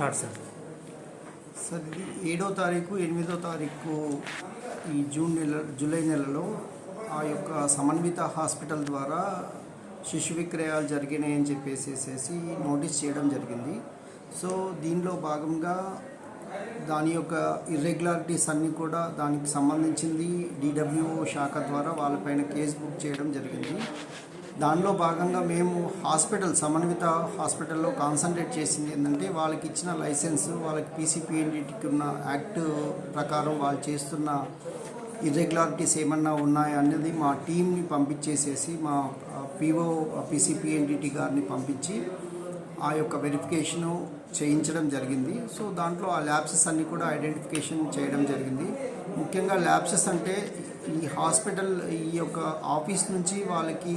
Start sir sir ఇది ఏడో తారీఖు ఎనిమిదో తారీఖు ఈ జూన్ నెల జూలై నెలలో ఆ యొక్క సమన్విత హాస్పిటల్ ద్వారా శిశు విక్రయాలు జరిగినాయని చెప్పేసేసి నోటీస్ చేయడం జరిగింది. సో దీనిలో భాగంగా దాని యొక్క ఇర్రెగ్యులారిటీస్ అన్నీ కూడా దానికి సంబంధించింది డిడబ్ల్యూఓ శాఖ ద్వారా వాళ్ళపైన కేసు బుక్ చేయడం జరిగింది. దానిలో భాగంగా మేము హాస్పిటల్ సమన్విత హాస్పిటల్లో కాన్సన్ట్రేట్ చేసింది ఏంటంటే వాళ్ళకి ఇచ్చిన లైసెన్స్ వాళ్ళకి పీసీపీఎన్డిటికి ఉన్న యాక్ట్ ప్రకారం వాళ్ళు చేస్తున్న ఇర్రెగ్యులారిటీస్ ఏమన్నా ఉన్నాయా అనేది మా టీంని పంపించేసేసి మా పీఓ పీసీపీఎన్డిటి గారిని పంపించి ఆ యొక్క వెరిఫికేషను చేయించడం జరిగింది. సో దాంట్లో ఆ ల్యాబ్సెస్ అన్నీ కూడా ఐడెంటిఫికేషన్ చేయడం జరిగింది. ముఖ్యంగా ల్యాబ్సెస్ అంటే ఈ హాస్పిటల్ ఈ యొక్క ఆఫీస్ నుంచి వాళ్ళకి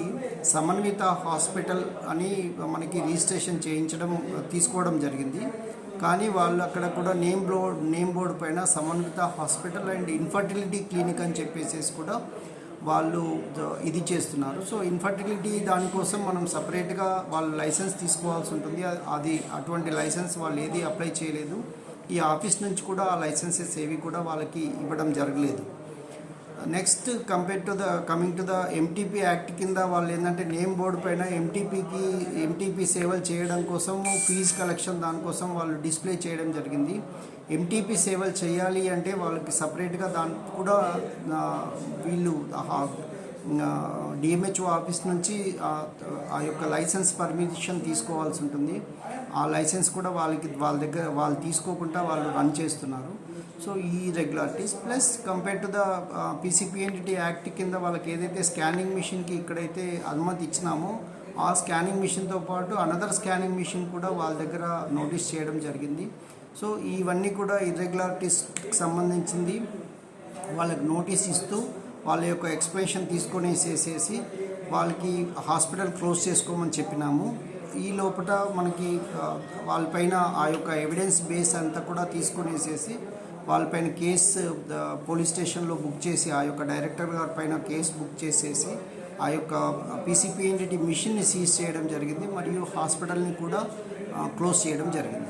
సమన్విత హాస్పిటల్ అని మనకి రిజిస్ట్రేషన్ చేయించడం తీసుకోవడం జరిగింది. కానీ వాళ్ళు అక్కడ కూడా నేమ్ బోర్డ్ నేమ్ బోర్డు పైన Samanvitha hospital and infertility clinic అని చెప్పేసి కూడా వాళ్ళు ఇది చేస్తున్నారు. సో ఇన్ఫర్టిలిటీ దానికోసం మనం సపరేట్గా వాళ్ళు లైసెన్స్ తీసుకోవాల్సి ఉంటుంది. అది అటువంటి లైసెన్స్ వాళ్ళు ఏది అప్లై చేయలేదు. ఈ ఆఫీస్ నుంచి కూడా ఆ లైసెన్సెస్ ఏవి కూడా వాళ్ళకి ఇవ్వడం జరగలేదు. Next compare to the coming to the MTP act కింద వాళ్ళు ఏంటంటే నేమ్ బోర్డు పైన ఎంటీపీకి ఎంటీపీ సేవలు చేయడం కోసం ఫీజు కలెక్షన్ దానికోసం వాళ్ళు డిస్ప్లే చేయడం జరిగింది. ఎంటీపీ సేవలు చేయాలి అంటే వాళ్ళకి సపరేట్గా దాని కూడా వీళ్ళు డిఎంహెచ్ఓ ఆఫీస్ నుంచి ఆ యొక్క లైసెన్స్ పర్మిషన్ తీసుకోవాల్సి ఉంటుంది. ఆ లైసెన్స్ కూడా వాళ్ళకి వాళ్ళ దగ్గర వాళ్ళు తీసుకోకుండా వాళ్ళు రన్ చేస్తున్నారు. సో ఈ regularities plus compare to the PCPNT act కింద వాళ్ళకి ఏదైతే స్కానింగ్ మిషన్కి ఇక్కడైతే అనుమతి ఇచ్చినామో ఆ స్కానింగ్ మిషన్తో పాటు అనదర్ స్కానింగ్ మిషన్ కూడా వాళ్ళ దగ్గర నోటీస్ చేయడం జరిగింది. సో ఇవన్నీ కూడా ఇర్రెగ్యులారిటీస్కి సంబంధించింది. వాళ్ళకి నోటీస్ ఇస్తూ వాళ్ళ యొక్క ఎక్స్ప్రెషన్ తీసుకొనేసేసేసి వాళ్ళకి హాస్పిటల్ క్లోజ్ చేసుకోమని చెప్పినాము. ఈ లోపల మనకి వాళ్ళపైన ఆ యొక్క ఎవిడెన్స్ బేస్ అంతా కూడా తీసుకునేసేసి వాళ్ళపైన కేసు పోలీస్ స్టేషన్లో బుక్ చేసి ఆ యొక్క డైరెక్టర్ గారి పైన కేసు బుక్ చేసేసి ఆ యొక్క పీసీపీఎన్టీ మిషన్ని సీజ్ చేయడం జరిగింది మరియు హాస్పిటల్ని కూడా క్లోజ్ చేయడం జరిగింది.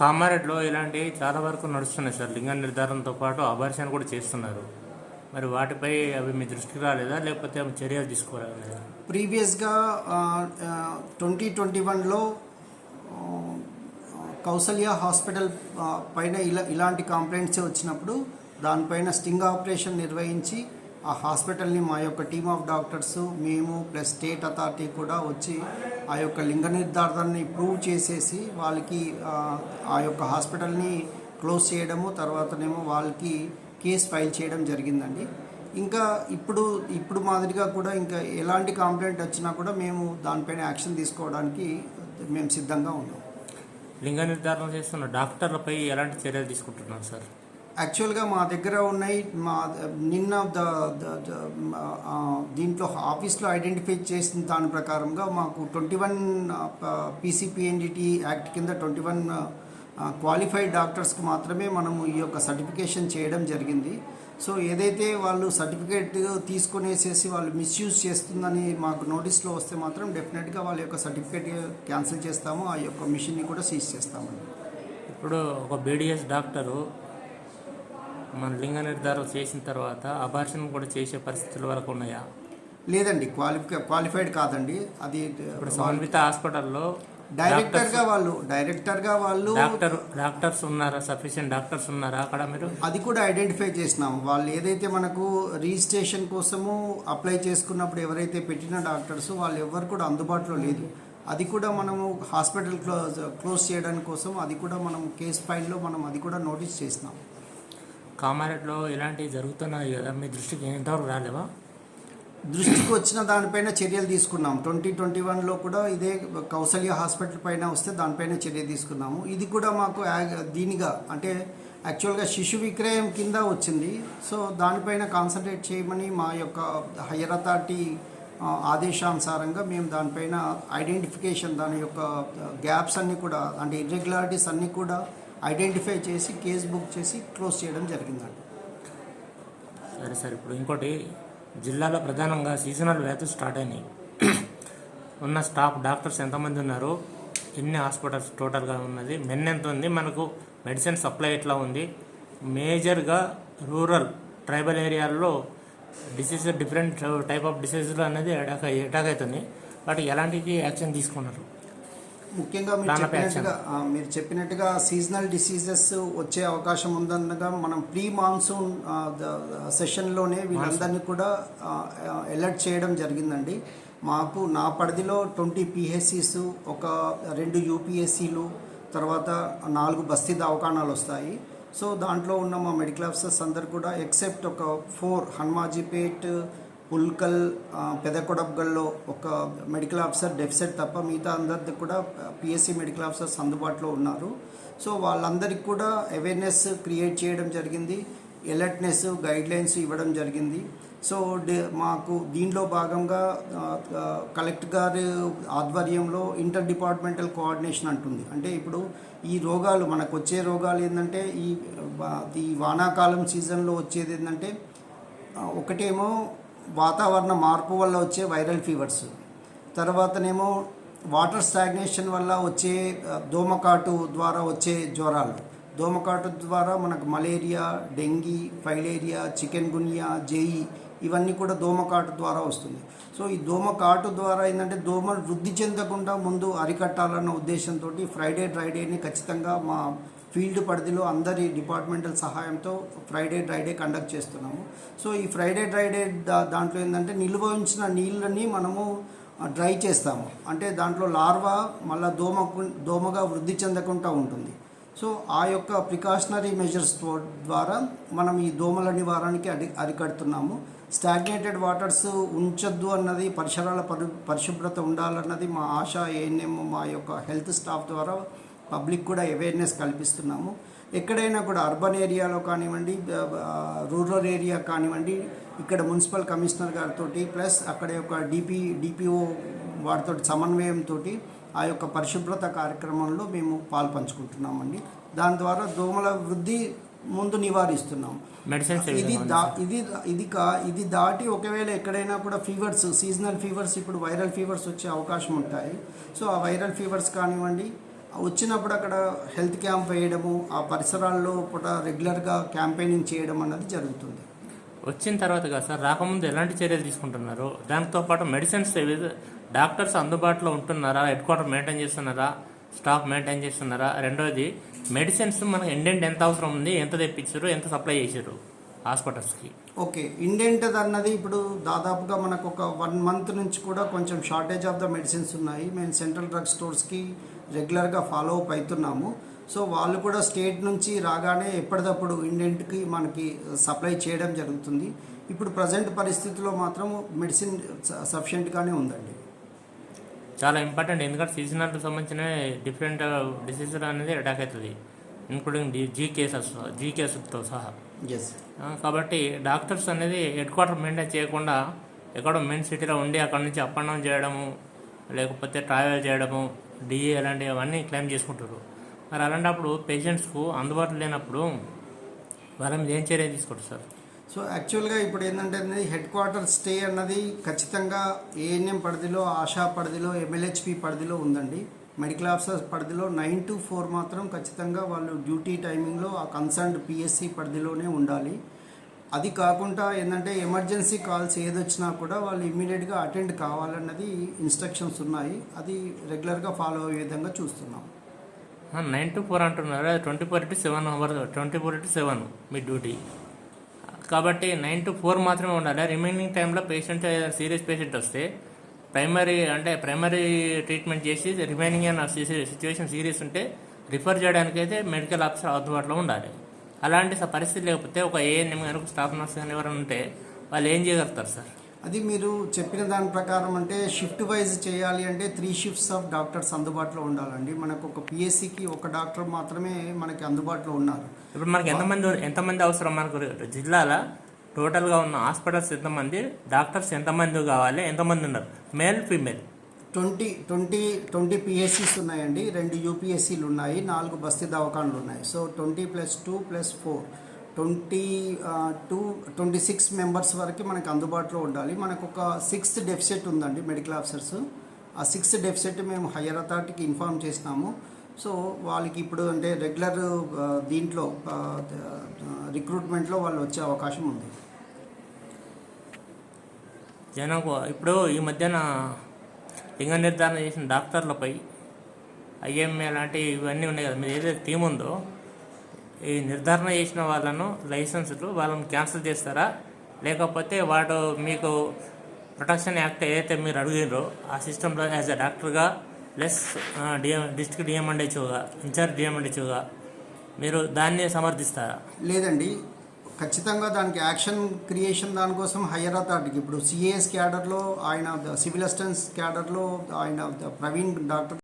కామారెడ్లో ఇలాంటివి చాలా వరకు నడుస్తున్నాయి సార్. లింగ నిర్ధారణతో పాటు అబార్షన్ కూడా చేస్తున్నారు. మరి వాటిపై అవి మీ దృష్టికి రాలేదా? లేకపోతే అవి చర్యలు తీసుకోరాలేదా ప్రీవియస్గా ట్వంటీ ట్వంటీ వన్లో కౌసల్య హాస్పిటల్ పైన ఇలా ఇలాంటి కంప్లైంట్స్ వచ్చినప్పుడు దానిపైన స్టింగ్ ఆపరేషన్ నిర్వహించి ఆ హాస్పిటల్ని మా యొక్క టీమ్ ఆఫ్ డాక్టర్స్ మేము ప్లస్ స్టేట్ అథారిటీ కూడా వచ్చి ఆ యొక్క లింగ నిర్ధారణని ప్రూవ్ చేసేసి వాళ్ళకి ఆ, ఆ యొక్క హాస్పిటల్ని క్లోజ్ చేయడము తర్వాతనేమో వాళ్ళకి కేసు ఫైల్ చేయడం జరిగిందండి. ఇంకా ఇప్పుడు ఇప్పుడు మాదిరిగా కూడా ఇంకా ఎలాంటి కంప్లైంట్ వచ్చినా కూడా మేము దానిపైన యాక్షన్ తీసుకోవడానికి మేము సిద్ధంగా ఉన్నాం. లింగ నిర్ధారణ చేస్తున్న డాక్టర్లపై ఎలాంటి చర్యలు తీసుకుంటున్నారు సార్? యాక్చువల్గా మా దగ్గర ఉన్నాయి. మా నిన్న దీంట్లో ఆఫీస్లో ఐడెంటిఫై చేసిన దాని ప్రకారంగా మాకు ట్వంటీ వన్ పీసీపీఎన్డిటి యాక్ట్ కింద ట్వంటీ వన్ క్వాలిఫైడ్ డాక్టర్స్కి మాత్రమే మనము ఈ యొక్క సర్టిఫికేషన్ చేయడం జరిగింది. సో ఏదైతే వాళ్ళు సర్టిఫికేట్ తీసుకొనేసేసి వాళ్ళు మిస్యూజ్ చేస్తుందని మాకు నోటీస్లో వస్తే మాత్రం డెఫినెట్గా వాళ్ళ యొక్క సర్టిఫికేట్ క్యాన్సిల్ చేస్తాము ఆ యొక్క మిషన్ని కూడా సీజ్ చేస్తామండి. ఇప్పుడు ఒక బీడిఎస్ డాక్టరు మన లింగ నిర్ధారణ చేసిన తర్వాత అబార్షన్ కూడా చేసే పరిస్థితుల వరకు ఉన్నాయా? లేదండి క్వాలిఫై క్వాలిఫైడ్ కాదండి. అది ఇప్పుడు సమన్విత హాస్పిటల్లో డైరెక్టర్గా వాళ్ళు డైరెక్టర్గా వాళ్ళు డాక్టర్ డాక్టర్స్ ఉన్నారా? సఫిషియెంట్ డాక్టర్స్ ఉన్నారా అక్కడ మీరు? అది కూడా ఐడెంటిఫై చేసినాం. వాళ్ళు ఏదైతే మనకు రిజిస్ట్రేషన్ కోసము అప్లై చేసుకున్నప్పుడు ఎవరైతే పెట్టిన డాక్టర్స్ వాళ్ళు ఎవరు కూడా అందుబాటులో లేదు. అది కూడా మనము హాస్పిటల్ క్లోజ్ క్లోజ్ చేయడానికి కోసం అది కూడా మనం కేస్ ఫైల్లో మనం అది కూడా నోటీస్ చేసినాం. కామారెడ్డిలో ఇలాంటివి జరుగుతున్నాయి కదా? మీ దృష్టికి ఎంతవరకు రాలేవా? దృష్టికి వచ్చిన దానిపైన చర్యలు తీసుకున్నాం ట్వంటీ ట్వంటీ వన్లో కూడా ఇదే కౌసల్య హాస్పిటల్ పైన వస్తే దానిపైన చర్య తీసుకున్నాము. ఇది కూడా మాకు దీనిగా అంటే యాక్చువల్గా శిశు విక్రయం కింద వచ్చింది. సో దానిపైన కాన్సన్ట్రేట్ చేయమని మా యొక్క హయ్యర్ అథారిటీ ఆదేశానుసారంగా మేము దానిపైన ఐడెంటిఫికేషన్ దాని యొక్క గ్యాప్స్ అన్నీ కూడా అంటే ఇర్రెగ్యులారిటీస్ అన్నీ కూడా ఐడెంటిఫై చేసి కేసు బుక్ చేసి క్లోజ్ చేయడం జరిగిందండి. సరే సార్. ఇప్పుడు ఇంకోటి జిల్లాలో ప్రధానంగా సీజనల్ వ్యాధులు స్టార్ట్ అయినాయి. ఉన్న స్టాఫ్ డాక్టర్స్ ఎంతమంది ఉన్నారు ఎన్ని హాస్పిటల్స్ టోటల్గా ఉన్నది మెన్ ఎంత ఉంది మనకు మెడిసిన్ సప్లై ఎట్లా ఉంది మేజర్గా రూరల్ ట్రైబల్ ఏరియాల్లో డిసీజ్ డిఫరెంట్ టైప్ ఆఫ్ డిసీజులు అనేది అటాక్ అటాక్ అవుతుంది. వాటికి ఎలాంటి యాక్షన్ తీసుకున్నారు? ముఖ్యంగా మీరు చెప్పినట్టుగా మీరు చెప్పినట్టుగా సీజనల్ డిసీజెస్ వచ్చే అవకాశం ఉందనగా మనం ప్రీ మాన్సూన్ సెషన్లోనే వీళ్ళందరినీ కూడా అలర్ట్ చేయడం జరిగిందండి. మాకు నా పరిధిలో ట్వంటీ పిహెచ్సిస్ ఒక రెండు యూపీఎస్సీలు తర్వాత నాలుగు బస్తీ దవాఖానాలు వస్తాయి. సో దాంట్లో ఉన్న మా మెడికల్ ఆఫీసర్స్ అందరు కూడా ఎక్సెప్ట్ ఒక ఫోర్ హనుమాజీపేట్ పుల్కల్ పెదకొడబ్గల్లో ఒక మెడికల్ ఆఫీసర్ డెఫిసెట్ తప్ప మిగతా అందరిది కూడా పిఎస్సి మెడికల్ ఆఫీసర్స్ అందుబాటులో ఉన్నారు. సో వాళ్ళందరికీ కూడా అవేర్నెస్ క్రియేట్ చేయడం జరిగింది. ఎలర్ట్నెస్ గైడ్లైన్స్ ఇవ్వడం జరిగింది. సో మాకు దీనిలో భాగంగా కలెక్టర్ గారి ఆధ్వర్యంలో ఇంటర్ డిపార్ట్మెంటల్ కోఆర్డినేషన్ అంటుంది. అంటే ఇప్పుడు ఈ రోగాలు మనకు వచ్చే రోగాలు ఏంటంటే ఈ ఈ వానాకాలం సీజన్లో వచ్చేది ఏంటంటే ఒకటేమో వాతావరణ మార్పు వల్ల వచ్చే వైరల్ ఫీవర్స్. తర్వాతనేమో వాటర్ స్టాగ్నేషన్ వల్ల వచ్చే దోమకాటు ద్వారా వచ్చే జ్వరాలు. దోమకాటు ద్వారా మనకు malaria dengue filaria chikungunya జేయి ఇవన్నీ కూడా దోమకాటు ద్వారా వస్తుంది. సో ఈ దోమకాటు ద్వారా ఏంటంటే దోమలు వృద్ధి చెందకుండా ముందు అరికట్టాలన్న ఉద్దేశంతో ఫ్రైడే డ్రైడేని ఖచ్చితంగా మా ఫీల్డ్ పరిధిలో అందరి డిపార్ట్మెంటల్ సహాయంతో ఫ్రైడే డ్రైడే కండక్ట్ చేస్తున్నాము. సో ఈ ఫ్రైడే డ్రైడే దా దాంట్లో ఏంటంటే నిల్వ ఉంచిన నీళ్ళని మనము డ్రై చేస్తాము. అంటే దాంట్లో లార్వా మళ్ళీ దోమ దోమగా వృద్ధి చెందకుండా ఉంటుంది. సో ఆ యొక్క ప్రికాషనరీ మెజర్స్ ద్వారా మనం ఈ దోమల నివారణకి అడి అరికడుతున్నాము. స్టాగ్నేటెడ్ వాటర్స్ ఉంచొద్దు అన్నది పరిసరాల పరి పరిశుభ్రత ఉండాలన్నది మా ఆశ ఏఎన్ఎం మా యొక్క హెల్త్ స్టాఫ్ ద్వారా పబ్లిక్ కూడా అవేర్నెస్ కల్పిస్తున్నాము. ఎక్కడైనా కూడా అర్బన్ ఏరియాలో కానివ్వండి రూరల్ ఏరియా కానివ్వండి ఇక్కడ మున్సిపల్ కమిషనర్ గారితో ప్లస్ అక్కడ యొక్క డిపి డిపిఓ వారితో సమన్వయంతో ఆ యొక్క పరిశుభ్రత కార్యక్రమంలో మేము పాలు పంచుకుంటున్నామండి దాని ద్వారా దోమల వృద్ధి ముందు నివారిస్తున్నాం ఇది దా ఇది ఇది కా ఇది దాటి ఒకవేళ ఎక్కడైనా కూడా ఫీవర్స్ సీజనల్ ఫీవర్స్ ఇప్పుడు వైరల్ ఫీవర్స్ వచ్చే అవకాశం ఉంటాయి. సో ఆ వైరల్ ఫీవర్స్ కానివ్వండి వచ్చినప్పుడు అక్కడ హెల్త్ క్యాంప్ వేయడము ఆ పరిసరాల్లో పూట రెగ్యులర్గా క్యాంపెయినింగ్ చేయడం అన్నది జరుగుతుంది. వచ్చిన తర్వాత కదా సార్ రాకముందు ఎలాంటి చర్యలు తీసుకుంటున్నారు? దాంతో పాటు మెడిసిన్స్ డాక్టర్స్ అందుబాటులో ఉంటున్నారా? హెడ్ క్వార్టర్ మెయింటైన్ చేస్తున్నారా? స్టాఫ్ మెయింటైన్ చేస్తున్నారా? రెండోది మెడిసిన్స్ మనకు ఎండెంట్ ఎంత అవసరం ఉంది? ఎంత తెప్పించారు? ఎంత సప్లై చేశారు? హాస్పిటల్స్కి. ఓకే ఇండెంట్ అన్నది ఇప్పుడు దాదాపుగా మనకు ఒక వన్ మంత్ నుంచి కూడా కొంచెం షార్టేజ్ ఆఫ్ ద మెడిసిన్స్ ఉన్నాయి. మేము సెంట్రల్ డ్రగ్ స్టోర్స్కి రెగ్యులర్గా ఫాలో అప్ అవుతున్నాము సో వాళ్ళు కూడా స్టేట్ నుంచి రాగానే ఎప్పటికప్పుడు ఇండెంట్కి మనకి సప్లై చేయడం జరుగుతుంది. ఇప్పుడు ప్రజెంట్ పరిస్థితిలో మాత్రం మెడిసిన్ సఫిషియెంట్గానే ఉందండి. చాలా ఇంపార్టెంట్. ఎందుకంటే సీజనల్ సంబంధించిన డిఫరెంట్ డిసీజెస్ అనేది అటాక్ అవుతుంది. Including D G cases G కేసులతో సహా. ఎస్ కాబట్టి డాక్టర్స్ అనేది హెడ్ క్వార్టర్ మెయింటైన్ చేయకుండా ఎక్కడో మెయిన్ సిటీలో ఉండి అక్కడ నుంచి అప్ అండ్ డౌన్ చేయడము లేకపోతే ట్రావెల్ చేయడము డిఏ అలాంటివి అవన్నీ క్లెయిమ్ చేసుకుంటారు మరి అలాంటప్పుడు పేషెంట్స్కు అందుబాటులో లేనప్పుడు వాళ్ళ మీద ఏం చర్య తీసుకుంటారు సార్? సో యాక్చువల్గా ఇప్పుడు ఏంటంటే హెడ్ క్వార్టర్ స్టే అన్నది ఖచ్చితంగా ఏఎన్ఎం పరిధిలో ఆశా పరిధిలో ఎంఎల్హెచ్పి పరిధిలో ఉందండి. మెడికల్ ఆఫీసర్స్ పరిధిలో నైన్ టు ఫోర్ మాత్రం ఖచ్చితంగా వాళ్ళు డ్యూటీ టైమింగ్లో ఆ కన్సర్న్డ్ పిఎస్సి పరిధిలోనే ఉండాలి. అది కాకుండా ఏంటంటే ఎమర్జెన్సీ కాల్స్ ఏదొచ్చినా కూడా వాళ్ళు ఇమ్మీడియట్గా అటెండ్ కావాలన్నది ఇన్స్ట్రక్షన్స్ ఉన్నాయి. అది రెగ్యులర్గా ఫాలో అయ్యే విధంగా చూస్తున్నాం. నైన్ టు ఫోర్ అంటున్నారు. Twenty four to seven hour twenty four to seven me duty. కాబట్టి నైన్ టు ఫోర్ మాత్రమే ఉండాలి. రిమైనింగ్ టైంలో పేషెంట్ సీరియస్ పేషెంట్ వస్తే ప్రైమరీ అంటే ప్రైమరీ ట్రీట్మెంట్ చేసి రిమైనింగ్ అయిన సిచ్యువేషన్ సీరియస్ ఉంటే రిఫర్ చేయడానికైతే మెడికల్ ఆఫీసర్ అందుబాటులో ఉండాలి. అలాంటి పరిస్థితి లేకపోతే ఒక ఏఎన్ఎం ఒక స్టాఫ్ నర్స్ కానీ ఎవరైనా ఉంటే వాళ్ళు ఏం చేయగలుగుతారు సార్? అది మీరు చెప్పిన దాని ప్రకారం అంటే షిఫ్ట్ వైజ్ చేయాలి అంటే త్రీ షిఫ్ట్స్ ఆఫ్ డాక్టర్స్ అందుబాటులో ఉండాలండి. మనకు ఒక పిఎస్సికి ఒక డాక్టర్ మాత్రమే మనకి అందుబాటులో ఉన్నారు. ఇప్పుడు మనకి ఎంతమంది ఎంతమంది అవసరం? మనకు జిల్లాలో టోటల్గా ఉన్న హాస్పిటల్స్ ఎంతమంది? డాక్టర్స్ ఎంతమంది కావాలి? ఎంతమంది ఉన్నారు? Male female? Twenty twenty twenty పిఎస్సీస్ ఉన్నాయండి. రెండు యూపీఎస్సీలు ఉన్నాయి. నాలుగు బస్తీ దవాఖాన్లు ఉన్నాయి. So twenty plus two plus four. Twenty two twenty six members వరకు మనకు అందుబాటులో ఉండాలి. మనకు ఒక సిక్స్త్ డెఫిసిట్ ఉందండి మెడికల్ ఆఫీసర్స్. ఆ సిక్స్ డెఫిసిట్ మేము హయ్యర్ అథారిటీకి ఇన్ఫార్మ్ చేసినాము. సో వాళ్ళకి ఇప్పుడు అంటే రెగ్యులర్ దీంట్లో రిక్రూట్మెంట్లో వాళ్ళు వచ్చే అవకాశం ఉంది. జనకు ఇప్పుడు ఈ మధ్యన లింగ నిర్ధారణ చేసిన డాక్టర్లపై ఐఎంఏ లాంటి ఇవన్నీ ఉన్నాయి కదా. మీరు ఏదైతే టీం ఉందో ఈ నిర్ధారణ చేసిన వాళ్ళను లైసెన్సులు వాళ్ళని క్యాన్సిల్ చేస్తారా? లేకపోతే వాడు మీకు ప్రొటెక్షన్ యాక్ట్ ఏదైతే మీరు అడిగినారో ఆ సిస్టంలో యాజ్ అ డాక్టర్గా ప్లస్ డిఎం డిస్ట్రిక్ట్ డిఎంఎండ్హెచ్ఓగా ఇన్ఛార్జ్ డిఎంఎండ్హెచ్ఓగా మీరు దాన్ని సమర్థిస్తారా? లేదండి. ఖచ్చితంగా దానికి యాక్షన్ క్రియేషన్ దానికోసం హయ్యర్ అథారిటీకి. ఇప్పుడు సిఏఎస్ క్యాడర్లో ఆయన సివిల్ అసిస్టెన్స్ క్యాడర్లో ఆయన ప్రవీణ్ డాక్టర్